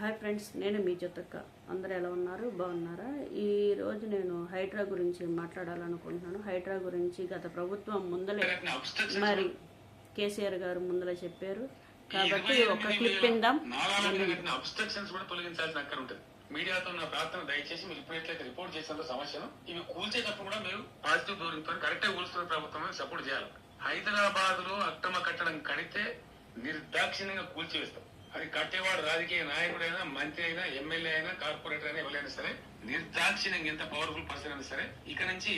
Hi friends నేను మీ జ్యోతక్క. అందరూ ఎలా ఉన్నారు? బాగున్నారా? ఈ రోజు నేను హైడ్రా గురించి మాట్లాడాలనుకుంటున్నాను. హైడ్రా గురించి గత ప్రభుత్వం ముందలే మరి కేసీఆర్ గారు ముందలే చెప్పారు. కాబట్టి ఒక క్లిప్ విందాం. మీడియాతో ఉన్న ప్రార్థన దయచేసి మీరు ఇప్పుడైతే రిపోర్ట్ చేసిన సమస్యను ఇవి కూల్చేటప్పుడు కూడా మీరు పాజిటివ్ దూరంతో కరెక్ట్గా కూల్చున్న ప్రభుత్వం సపోర్ట్ చేయాలి. హైదరాబాద్లో అక్రమ కట్టడం కడితే నిర్దాక్షిణ్యంగా కూల్చివేస్తాం. అది కట్టేవాడు రాజకీయ నాయకుడైనా మంత్రి అయినా ఎమ్మెల్యే అయినా కార్పొరేటర్ అయినా ఎవరైనా సరే నిర్దాక్షిణ్యంగా ఎంత పవర్ఫుల్ పర్సన్ అయినా సరే ఇక నుంచి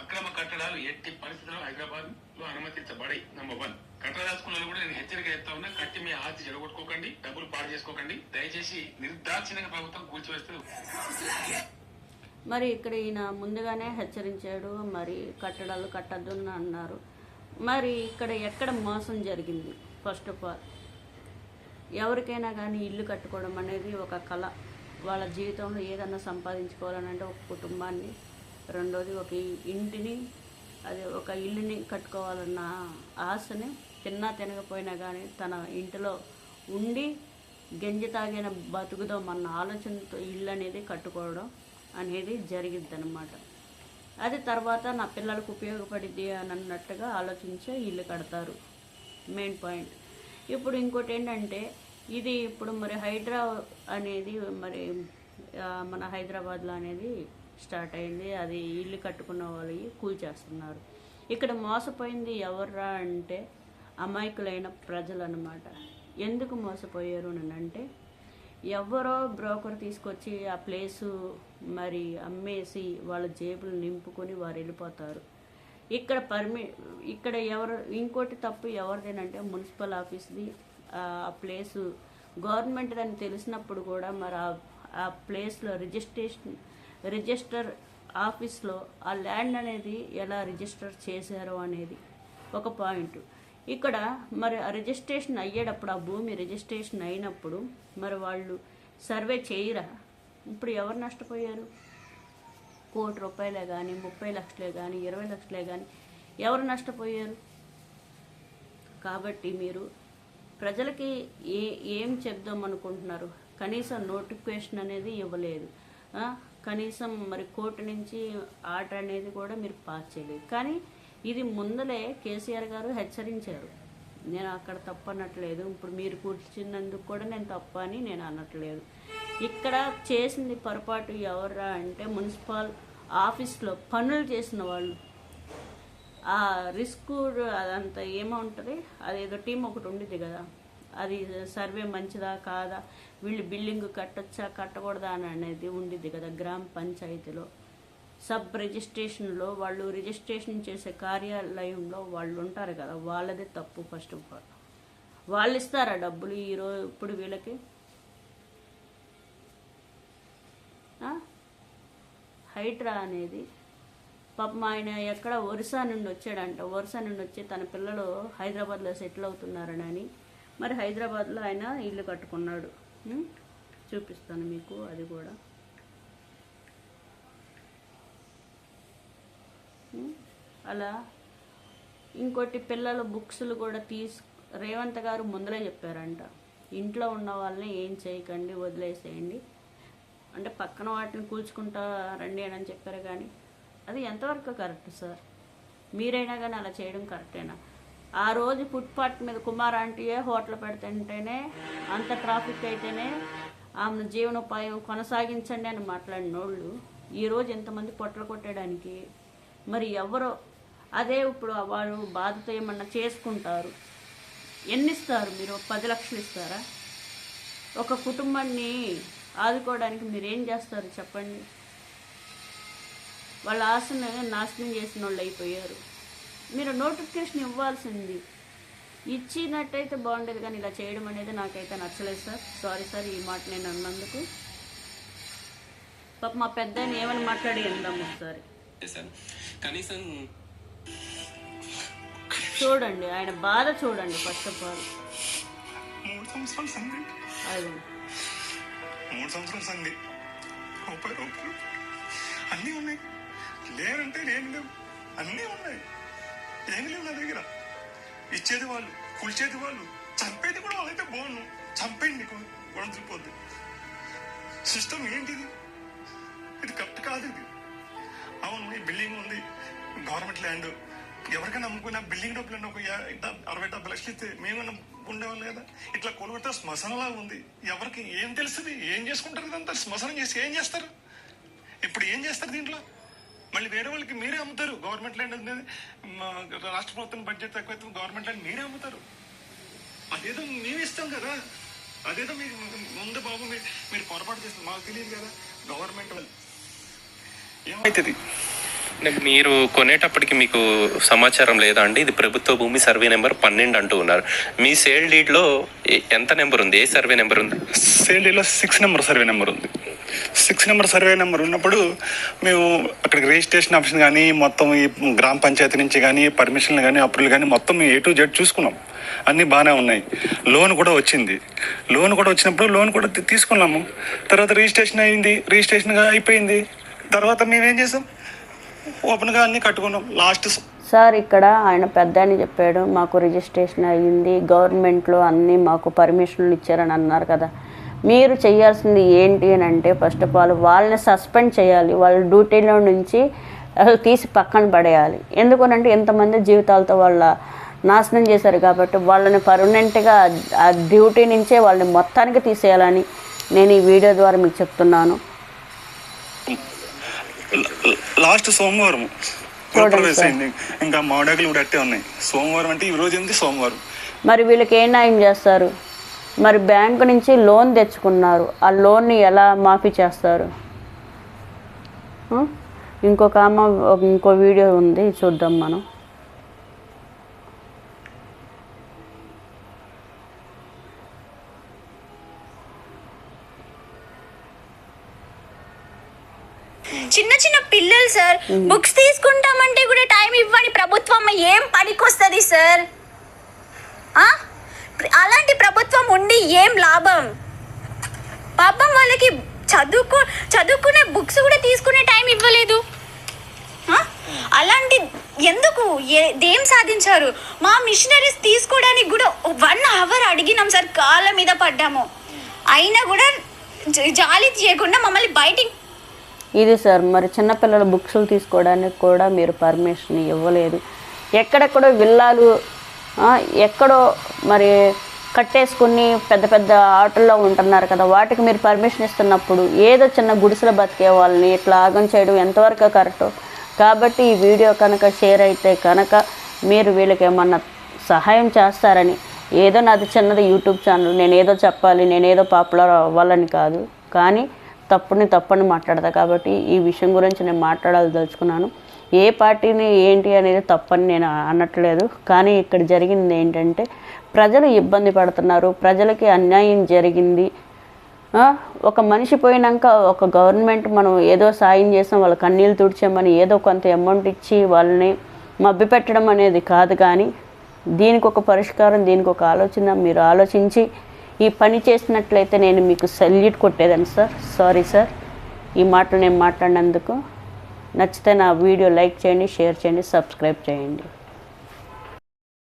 అక్రమ కట్టడాలు ఎట్టి పరిస్థితుల్లో హైదరాబాద్లో అనుమతించబడి నంబర్ వన్ కట్టదాచుకున్న కూడా నేను హెచ్చరిక చెప్తా ఉన్నా కట్టి మీ ఆస్తి చెడగొట్టుకోకండి డబ్బులు పాడు చేసుకోకండి దయచేసి నిర్దాక్షిణ్యంగా ప్రభుత్వం కూల్చివేస్తే. మరి ఇక్కడ ఈయన ముందుగానే హెచ్చరించాడు మరి కట్టడాలు కట్టద్దు అన్నారు. మరి ఇక్కడ ఎక్కడ మోసం జరిగింది? ఫస్ట్ ఆఫ్ ఆల్ ఎవరికైనా కానీ ఇల్లు కట్టుకోవడం అనేది ఒక కళ. వాళ్ళ జీవితంలో ఏదన్నా సంపాదించుకోవాలనంటే ఒక కుటుంబాన్ని రెండోది ఒక ఇంటిని అది ఒక ఇల్లుని కట్టుకోవాలన్న ఆశని తిన్నా తినకపోయినా కానీ తన ఇంటిలో ఉండి గంజి తాగిన బతుకుతో మన ఆలోచనతో ఇల్లు అనేది కట్టుకోవడం అనేది జరిగిద్ది అనమాట అది తర్వాత నా పిల్లలకు ఉపయోగపడిద్ది అని అన్నట్టుగా ఆలోచించే ఇల్లు కడతారు. Main point. ఇప్పుడు ఇంకోటి ఏంటంటే ఇది ఇప్పుడు మరి హైడ్రా అనేది మరి మన హైదరాబాద్లో అనేది స్టార్ట్ అయింది. అది ఇల్లు కట్టుకున్న వాళ్ళకి కూల్చేస్తున్నారు ఇక్కడ మోసపోయింది ఎవర్రా అంటే అమాయకులైన ప్రజలు అనమాట ఎందుకు మోసపోయారు అని అంటే ఎవరో బ్రోకర్ తీసుకొచ్చి ఆ ప్లేసు మరి అమ్మేసి వాళ్ళ జేబులు నింపుకొని వారు వెళ్ళిపోతారు. ఇక్కడ పర్మి ఇక్కడ ఎవరు ఇంకోటి తప్పు ఎవరిదేనంటే మున్సిపల్ ఆఫీస్ది ఆ ప్లేసు గవర్నమెంట్ అని తెలిసినప్పుడు కూడా మరి ఆ- ప్లేస్లో రిజిస్ట్రేషన్ రిజిస్టర్ ఆఫీస్లో ఆ ల్యాండ్ అనేది ఎలా రిజిస్టర్ చేశారో అనేది ఒక పాయింట్ ఇక్కడ మరి ఆ రిజిస్ట్రేషన్ అయ్యేటప్పుడు ఆ భూమి రిజిస్ట్రేషన్ అయినప్పుడు మరి వాళ్ళు సర్వే చేయరా? ఇప్పుడు ఎవరు నష్టపోయారు? కోటి రూపాయలే కానీ ముప్పై లక్షలే కానీ ఇరవై లక్షలే కానీ ఎవరు నష్టపోయారు? కాబట్టి మీరు ప్రజలకి ఏ ఏం చెప్దాం అనుకుంటున్నారు? కనీసం నోటిఫికేషన్ అనేది ఇవ్వలేదు. కనీసం మరి కోర్టు నుంచి ఆర్డర్ అనేది కూడా మీరు పాస్ చేయలేదు. కానీ ఇది ముందలే కేసీఆర్ గారు హెచ్చరించారు. నేను అక్కడ తప్పు అనట్లేదు. ఇప్పుడు మీరు కూర్చున్నందుకు కూడా నేను తప్ప అని నేను అనట్లేదు. ఇక్కడ చేసింది పొరపాటు ఎవరా అంటే మున్సిపల్ ఆఫీస్లో పనులు చేసిన వాళ్ళు ఆ రిస్క్ అదంతా ఏముంటుంది అదేదో టీం ఒకటి ఉండిద్ది కదా. అది సర్వే మంచిదా కాదా? వీళ్ళు బిల్డింగ్ కట్టొచ్చా కట్టకూడదా అని అనేది ఉండిద్ది కదా గ్రామ పంచాయతీలో. సబ్ రిజిస్ట్రేషన్లో వాళ్ళు రిజిస్ట్రేషన్ చేసే కార్యాలయంలో వాళ్ళు ఉంటారు కదా. వాళ్ళదే తప్పు ఫస్ట్ ఆఫ్ ఆల్. వాళ్ళు ఇస్తారా డబ్బులు ఈరోజు ఇప్పుడు వీళ్ళకి? హైడ్రా అనేది పాపం ఆయన ఎక్కడ ఒరిస్సా నుండి వచ్చాడంట. ఒరిస్సా నుండి వచ్చి తన పిల్లలు హైదరాబాద్లో సెటిల్ అవుతున్నారని మరి హైదరాబాద్లో ఆయన ఇల్లు కట్టుకున్నాడు. చూపిస్తాను మీకు అది కూడా. అలా ఇంకోటి పిల్లల బుక్స్లు కూడా తీసు రేవంత్ గారు ముందలే చెప్పారంట. ఇంట్లో ఉన్న వాళ్ళని ఏం చేయకండి వదిలేసేయండి. అంటే పక్కన వాటిని కూల్చుకుంటా రండి అని చెప్పారు కానీ అది ఎంతవరకు కరెక్ట్ సార్? మీరైనా కానీ అలా చేయడం కరెక్టేనా? ఆ రోజు ఫుట్పాత్ మీద కుమార్ ఆంటీయే హోటల్ పెడుతుంటేనే అంత ట్రాఫిక్ అయితేనే ఆమెను జీవనోపాయం కొనసాగించండి అని మాట్లాడిన వాళ్ళు ఈరోజు ఎంతమంది పొట్టలు కొట్టడానికి మరి ఎవరో అదే ఇప్పుడు వారు బాధతో ఏమన్నా చేసుకుంటారు. ఎన్ని ఇస్తారు మీరు? పది లక్షలు ఇస్తారా? ఒక కుటుంబాన్ని ఆదుకోవడానికి మీరు ఏం చేస్తారు చెప్పండి? వాళ్ళ ఆశను నాశనం చేసిన వాళ్ళు అయిపోయారు. మీరు నోటిఫికేషన్ ఇవ్వాల్సింది. ఇచ్చినట్టయితే బాగుండేది కానీ ఇలా చేయడం అనేది నాకైతే నచ్చలేదు సార్. సారీ సార్ ఈ మాట నేను అన్నందుకు. పాప మా పెద్ద ఏమని మాట్లాడి అందాం ఒకసారి. కనీసం చూడండి ఆయన బాధ చూడండి ఫస్ట్ ఆఫ్ ఆల్ మూడు సంవత్సరాల సంవత్సరాల రూపాయలు అన్నీ ఉన్నాయి. లేనంటే నేను లేవు. అన్నీ ఉన్నాయి. ఏం లేవు నా దగ్గర. ఇచ్చేది వాళ్ళు కూల్చేది వాళ్ళు చంపేది కూడా వాళ్ళైతే బాగుండు చంపేయండి నీకు గొడవ సిస్టమ్ ఏంటిది? ఇది కరెక్ట్ కాదు ఇది. అవును ఈ బిల్డింగ్ ఉంది. Government land. ఎవరికైనా అమ్ముకున్న బిల్డింగ్ డబ్బులు ఒక అరవై డెబ్బై లక్షలు ఇస్తే మేమన్నా ఉండేవాళ్ళు కదా? ఇట్లా కొనుగోట శ్మశానంలా ఉంది. ఎవరికి ఏం తెలుస్తుంది? ఏం చేసుకుంటారు ఇదంతా? శ్మశానం చేసి ఏం చేస్తారు? ఇప్పుడు ఏం చేస్తారు దీంట్లో? మళ్ళీ వేరే వాళ్ళకి మీరే అమ్ముతారు. గవర్నమెంట్ ల్యాండ్ అనేది మా రాష్ట్ర ప్రభుత్వం బడ్జెట్ తక్కువ గవర్నమెంట్ ల్యాండ్ మీరే అమ్ముతారు. అదేదో మేము ఇస్తాం కదా. అదేదో మీకు ముందు బాబు మీరు మీరు పొరపాటు చేస్తారు మాకు తెలియదు కదా. గవర్నమెంట్ వాళ్ళు. ఏమవుతుంది మీరు కొనేటప్పటికి మీకు సమాచారం లేదా అండి? ఇది ప్రభుత్వ భూమి సర్వే నెంబర్ పన్నెండు అంటూ ఉన్నారు. మీ సేల్ డీడ్లో ఏ- ఎంత నెంబర్ ఉంది? ఏ సర్వే నెంబర్ ఉంది? సేల్డీలో సిక్స్ నెంబర్ సర్వే నెంబర్ ఉంది. సిక్స్ నెంబర్ సర్వే నెంబర్ ఉన్నప్పుడు మేము అక్కడికి రిజిస్ట్రేషన్ ఆప్షన్ కానీ మొత్తం ఈ గ్రామ పంచాయతీ నుంచి కానీ పర్మిషన్లు కానీ అప్రూవల్ కానీ మొత్తం ఏ టు జెడ్ చూసుకున్నాం. అన్నీ బాగానే ఉన్నాయి. లోన్ కూడా వచ్చింది. లోన్ కూడా వచ్చినప్పుడు లోన్ కూడా తీసుకున్నాము. తర్వాత రిజిస్ట్రేషన్ అయింది. రిజిస్ట్రేషన్గా అయిపోయింది. తర్వాత మేమేం చేసాం? ఓపెన్గా అన్నీ కట్టుకున్నాం. లాస్ట్ సార్ ఇక్కడ ఆయన పెద్ద అని చెప్పాడు. మాకు రిజిస్ట్రేషన్ అయ్యింది. గవర్నమెంట్లో అన్నీ మాకు పర్మిషన్లు ఇచ్చారని అన్నారు కదా. మీరు చేయాల్సింది ఏంటి అని అంటే ఫస్ట్ ఆఫ్ ఆల్ వాళ్ళని సస్పెండ్ చేయాలి. వాళ్ళ డ్యూటీలో నుంచి అసలు తీసి పక్కన పడేయాలి. ఎందుకనంటే ఎంతమంది జీవితాలతో వాళ్ళ నాశనం చేశారు కాబట్టి వాళ్ళని పర్మనెంట్గా ఆ డ్యూటీ నుంచే వాళ్ళని మొత్తానికి తీసేయాలని నేను ఈ వీడియో ద్వారా మీకు చెప్తున్నాను. లాస్ట్ సోమవారం ఇంకా మాడగులు కూడా అట్టే ఉన్నాయి. సోమవారం అంటే ఈ రోజు ఏంది సోమవారం? మరి వీళ్ళకి ఏ న్యాయం చేస్తారు? మరి బ్యాంకు నుంచి లోన్ తెచ్చుకున్నారు. ఆ లోన్ని ఎలా మాఫీ చేస్తారు? ఇంకొక ఒక- ఇంకో వీడియో ఉంది చూద్దాం మనం. చిన్న చిన్న పిల్లలు సార్. బుక్స్ తీసుకుంటామంటే కూడా టైం ఇవ్వని ప్రభుత్వం. ఏం పనికొస్తుంది సార్? అలాంటి ప్రభుత్వం ఉండి ఏం లాభం? పాపం వాళ్ళకి చదువుకు చదువుకునే బుక్స్ కూడా తీసుకునే టైం ఇవ్వలేదు. అలాంటి ఎందుకు? ఏ- దేం సాధించారు? మా మిషనరీస్ తీసుకోవడానికి కూడా వన్ అవర్ అడిగినాం సార్ కాళ్ళ మీద పడ్డాము. అయినా కూడా జ- జాలి చేయకుండా మమ్మల్ని బయటికి ఇది సార్ మరి చిన్నపిల్లల బుక్స్లు తీసుకోవడానికి కూడా మీరు పర్మిషన్ ఇవ్వలేదు. ఎక్కడెక్కడో విల్లాలు ఎక్కడో మరి కట్టేసుకుని పెద్ద పెద్ద ఆటల్లో ఉంటున్నారు కదా వాటికి మీరు పర్మిషన్ ఇస్తున్నప్పుడు ఏదో చిన్న గుడిసెలో బతికే వాళ్ళని ఇట్లా ఆగం చేయడం ఎంతవరకు కరెక్ట్. కాబట్టి ఈ వీడియో కనుక షేర్ అయితే కనుక మీరు వీళ్ళకి ఏమన్నా సహాయం చేస్తారని ఏదో నాది చిన్నది యూట్యూబ్ ఛానల్ నేను ఏదో చెప్పాలి నేను ఏదో పాపులర్ అవ్వాలని కాదు. కానీ తప్పుని తప్పని మాట్లాడతా కాబట్టి ఈ విషయం గురించి నేను మాట్లాడాలి ఏ పార్టీని ఏంటి అనేది తప్పని నేను అనట్లేదు. కానీ ఇక్కడ జరిగింది ఏంటంటే ప్రజలు ఇబ్బంది పడుతున్నారు. ప్రజలకి అన్యాయం జరిగింది. ఒక మనిషి పోయినాక ఒక గవర్నమెంట్ మనం ఏదో సాయం చేసాం వాళ్ళ కన్నీళ్ళు తుడిచామని ఏదో కొంత అమౌంట్ ఇచ్చి వాళ్ళని మభ్యపెట్టడం అనేది కాదు కానీ దీనికి ఒక పరిష్కారం దీనికి ఒక ఆలోచన మీరు ఆలోచించి ఈ పని చేసినట్లయితే నేను మీకు సెల్యూట్ కొట్టేదాన్ని సార్. Sorry sir. ఈ మాటలు నేను మాట్లాడినందుకు నచ్చితే నా వీడియో లైక్ చేయండి షేర్ చేయండి సబ్స్క్రైబ్ చేయండి.